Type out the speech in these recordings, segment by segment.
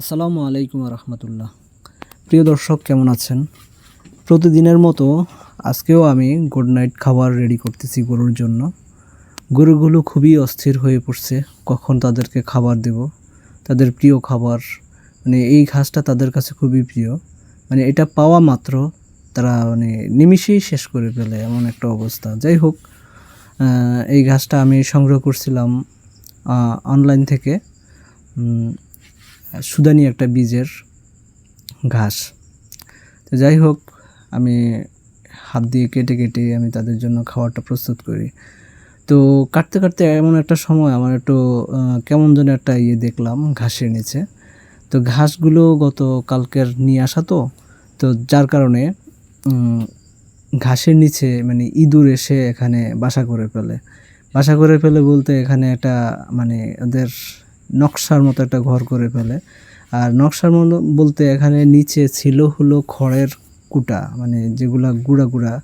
আসসালামু আলাইকুম রহমতুল্লাহ। প্রিয় দর্শক, কেমন আছেন? প্রতিদিনের মতো আজকেও আমি গুড নাইট খাবার রেডি করতেছি গরুর জন্য। গরুগুলো খুবই অস্থির হয়ে পড়ছে, কখন তাদেরকে খাবার দেব? তাদের প্রিয় খাবার মানে এই ঘাসটা তাদের কাছে খুবই প্রিয়। মানে এটা পাওয়া মাত্র তারা মানে নিমিষেই শেষ করে ফেলে এমন একটা অবস্থা। যাই হোক এই ঘাসটা আমি সংগ্রহ করছিলাম অনলাইন থেকে। সুদানি একটা বীজের ঘাস। তো যাই হোক, আমি হাত দিয়ে কেটে কেটে আমি তাদের জন্য খাবারটা প্রস্তুত করি। তো কাটতে কাটতে এমন একটা সময় আমার একটু কেমন যেন একটা ইয়ে দেখলাম ঘাসের নিচে। তো ঘাসগুলো গত কালকের নিয়ে আসা তো তো যার কারণে ঘাসের নিচে মানে ইঁদুর এসে এখানে বাসা করে ফেলে। বাসা করে ফেলে বলতে এখানে একটা মানে ওদের নকশার মতো একটা ঘর করে ফেলে। আর নকশার মতো বলতে এখানে নিচে ছিল হলো খড়ের কুটা মানে যেগুলা গুঁড়া গুঁড়া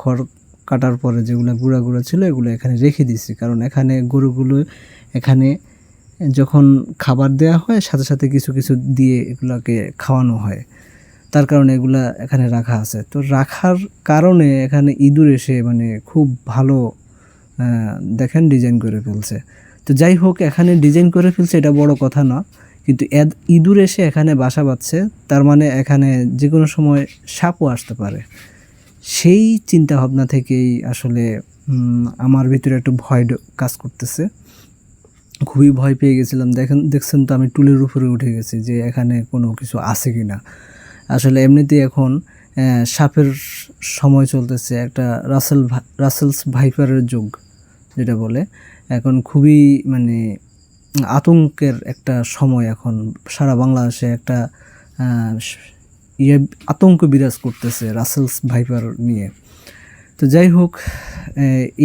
খড় কাটার পরে যেগুলো গুঁড়া গুঁড়া ছিল এগুলো এখানে রেখে দিছি কারণ এখানে গরুগুলো এখানে যখন খাবার দেওয়া হয়, সাথে সাথে কিছু কিছু দিয়ে এগুলাকে খাওয়ানো হয়। তার কারণে এগুলা এখানে রাখা আছে। তো রাখার কারণে এখানে ইঁদুর এসে মানে খুব ভালো দেখেন ডিজাইন করে ফেলছে। তো যাই হোক, এখানে ডিজাইন করে ফেলছে এটা বড় কথা না। কিন্তু ইঁদুর এসে এখানে বাসা বাঁধছে, তার মানে এখানে যে কোনো সময় সাপও আসতে পারে। সেই চিন্তা ভাবনা থেকেই আসলে আমার ভিতরে একটু ভয় কাজ করতেছে। খুবই ভয় পেয়ে গেছিলাম। দেখেন, দেখছেন তো আমি টুলের উপরে উঠে গেছি যে এখানে কোনো কিছু আছে কি না আসলে এমনিতেই এখন সাপের সময় চলতেছে একটা রাসেল রাসেলস ভাইপারের যুগ। যেটা বলে। এখন খুবই মানে আতঙ্কের একটা সময় এখন। সারা বাংলাদেশে একটা ইয়ে আতঙ্ক বিরাজ করতেছে রাসেলস ভাইপার নিয়ে। তো যাই হোক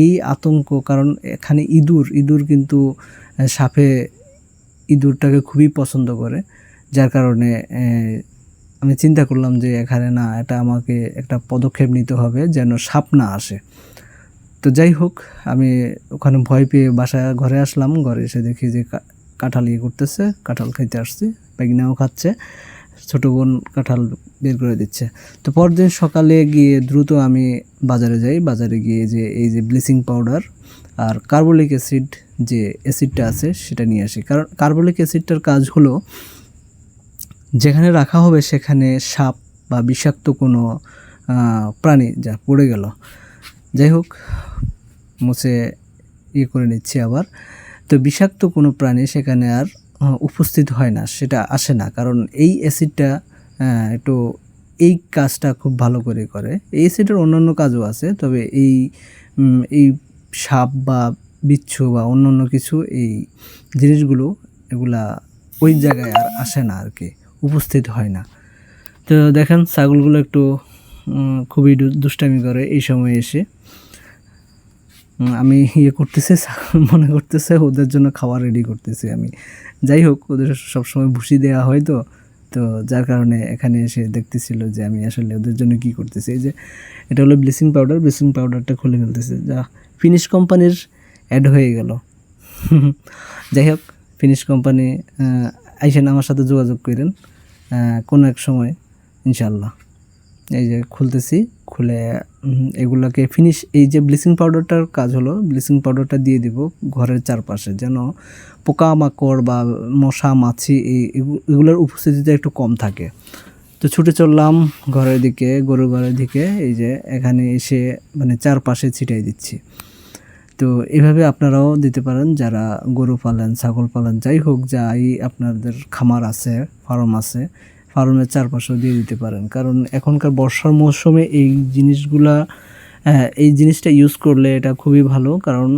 এই আতঙ্ক, কারণ এখানে ইঁদুর ইঁদুর কিন্তু সাপে ইঁদুরটাকে খুবই পছন্দ করে। যার কারণে আমি চিন্তা করলাম যে এখানে না, এটা আমাকে একটা পদক্ষেপ নিতে হবে যেন সাপ না আসে। তো যাই হোক, আমি ওখানে ভয় পেয়ে বাসায় ঘরে আসলাম। ঘরে এসে দেখি যে কাঁঠাল ইয়ে করতেছে, কাঁঠাল খাইতে আসছি। বেগনাও খাচ্ছে, ছোটো বোন কাঁঠাল বের করে দিচ্ছে। তো পরদিন সকালে গিয়ে দ্রুত আমি বাজারে যাই। বাজারে গিয়ে যে এই যে ব্লিচিং পাউডার আর কার্বলিক অ্যাসিড যে অ্যাসিডটা আছে, সেটা নিয়ে আসি। কারণ কার্বলিক অ্যাসিডটার কাজ হলো, যেখানে রাখা হবে সেখানে সাপ বা বিষাক্ত কোনো প্রাণী যা পড়ে গেল যাই হোক, মুছে ইয়ে করে নিচ্ছি আবার। তো বিষাক্ত কোনো প্রাণী সেখানে আর উপস্থিত হয় না, সেটা আসে না। কারণ এই অ্যাসিডটা একটু এই কাজটা খুব ভালো করে করে। এই অ্যাসিডের অন্যান্য কাজও আছে, তবে এই এই সাপ বা বিচ্ছু বা অন্যান্য কিছু এই জিনিসগুলো, এগুলা ওই জায়গায় আর আসে না আর কি, উপস্থিত হয় না। তো দেখেন, ছাগলগুলো একটু খুবই দুষ্টামি করে এই সময় এসে। আমি ইয়ে করতেছি মনে করতেছে, ওদের জন্য খাবার রেডি করতেছি আমি। যাই হোক, ওদের সবসময় ভুসি দেওয়া হয় তো তো যার কারণে এখানে এসে দেখতেছিল যে আমি আসলে ওদের জন্য কি করতেছি। এই যে, এটা হলো ব্লিচিং পাউডার, ব্লিচিং পাউডারটা খুলে ফেলতেছে। যা ফিনিশ কোম্পানির অ্যাড হয়ে গেল। যাই হোক ফিনিশ কোম্পানি আইসেন আমার সাথে যোগাযোগ করেন কোনো এক সময় ইনশাল্লাহ এই যে খুলতেছি, খুলে এগুলাকে ফিনিশ এই যে ব্লিচিং পাউডারটার কাজ হলো ব্লিচিং পাউডারটা দিয়ে দিব ঘরের চারপাশে, যেন পোকামাকড় বা মশা, মাছি, এই এগুলোর উপস্থিতিতে একটু কম থাকে। তো ছুটে চললাম ঘরের দিকে গরু ঘরের দিকে, এই যে এখানে এসে মানে চারপাশে ছিটাই দিচ্ছি। তো এভাবে আপনারাও দিতে পারেন, যারা গরু পালেন, ছাগল পালেন, যাই হোক, যাই আপনাদের খামার আছে, ফার্ম আছে ফার্মের চারপাশেও দিয়ে দিতে পারেন। কারণ এখনকার বর্ষার মৌসুমে এই জিনিসগুলা এই জিনিসটা ইউজ করলে এটা খুবই ভালো। কারণ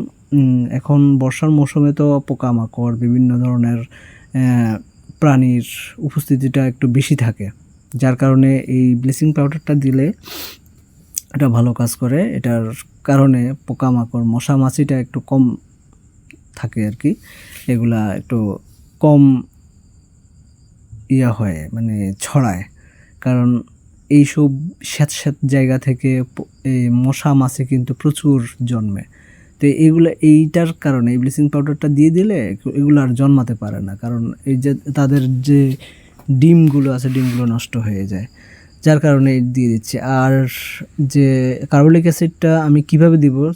এখন বর্ষার মৌসুমে তো পোকামাকড়, বিভিন্ন ধরনের প্রাণীর উপস্থিতিটা একটু বেশি থাকে। যার কারণে এই ব্লিচিং পাউডারটা দিলে এটা ভালো কাজ করে। এটার কারণে পোকামাকড়, মশা মাছিটা একটু কম থাকে আর কি এগুলা একটু কম ইয়া হয় মানে ছড়ায়। কারণ এইসব স্যাঁত স্যাঁত জায়গা থেকে এই মশা মাছে কিন্তু প্রচুর জন্মে। তো এইগুলো এইটার কারণে, এই ব্লিচিং পাউডারটা দিয়ে দিলে এগুলো আর জন্মাতে পারে না। কারণ এই যে তাদের যে ডিমগুলো আছে, ডিমগুলো নষ্ট হয়ে যায়। যার কারণে দিয়ে দিচ্ছি। আর যে কার্বলিক অ্যাসিডটা আমি কীভাবে দিব?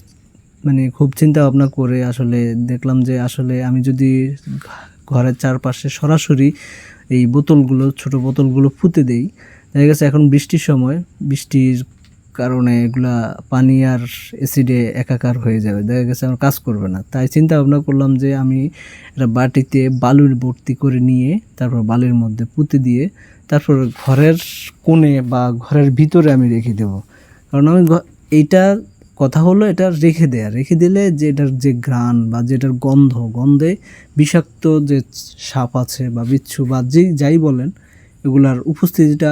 মানে খুব চিন্তা ভাবনা করে আসলে দেখলাম যে আসলে আমি যদি ঘরের চারপাশে সরাসরি এই বোতলগুলো, ছোট বোতলগুলো পুঁতে দেই। দেখা গেছে এখন বৃষ্টির সময়, বৃষ্টির কারণে এগুলা পানি আর অ্যাসিডে একাকার হয়ে যাবে। দেখা গেছে আমার কাজ করবে না। তাই চিন্তা ভাবনা করলাম যে আমি একটা বাটিতে বালুর ভর্তি করে নিয়ে তারপর বালির মধ্যে পুঁতে দিয়ে তারপর ঘরের কোণে বা ঘরের ভিতরে আমি রেখে দেবো। কারণ আমি এইটা কথা হলো এটা রেখে দেয়া। রেখে দিলে যে এটার যে ঘ্রাণ বা যেটার গন্ধ, গন্ধে বিষাক্ত যে সাপ আছে বা বিচ্ছু বা যেই, যাই বলেন, এগুলার উপস্থিতিটা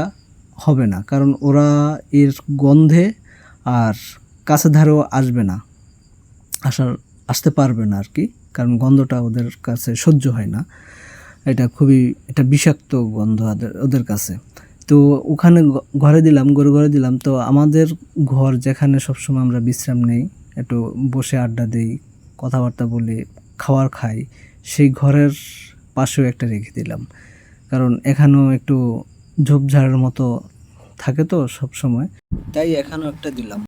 হবে না। কারণ ওরা এর গন্ধে আর কাছে ধারেও আসবে না, আসার, আসতে পারবে না আর কি কারণ গন্ধটা ওদের কাছে সহ্য হয় না। এটা খুবই, এটা বিষাক্ত গন্ধ ওদের ওদের কাছে। তো ওখানে ঘরে দিলাম, গরু ঘরে দিলাম। তো আমাদের ঘর যেখানে সবসময় আমরা বিশ্রাম নেই, একটু বসে আড্ডা দিই, কথাবার্তা বলি, খাওয়ার খাই, সেই ঘরের পাশেও একটা রেখে দিলাম। কারণ এখানেও একটু ঝোপঝাড়ের মতো থাকে তো সব সময় তাই এখানেও একটা দিলাম।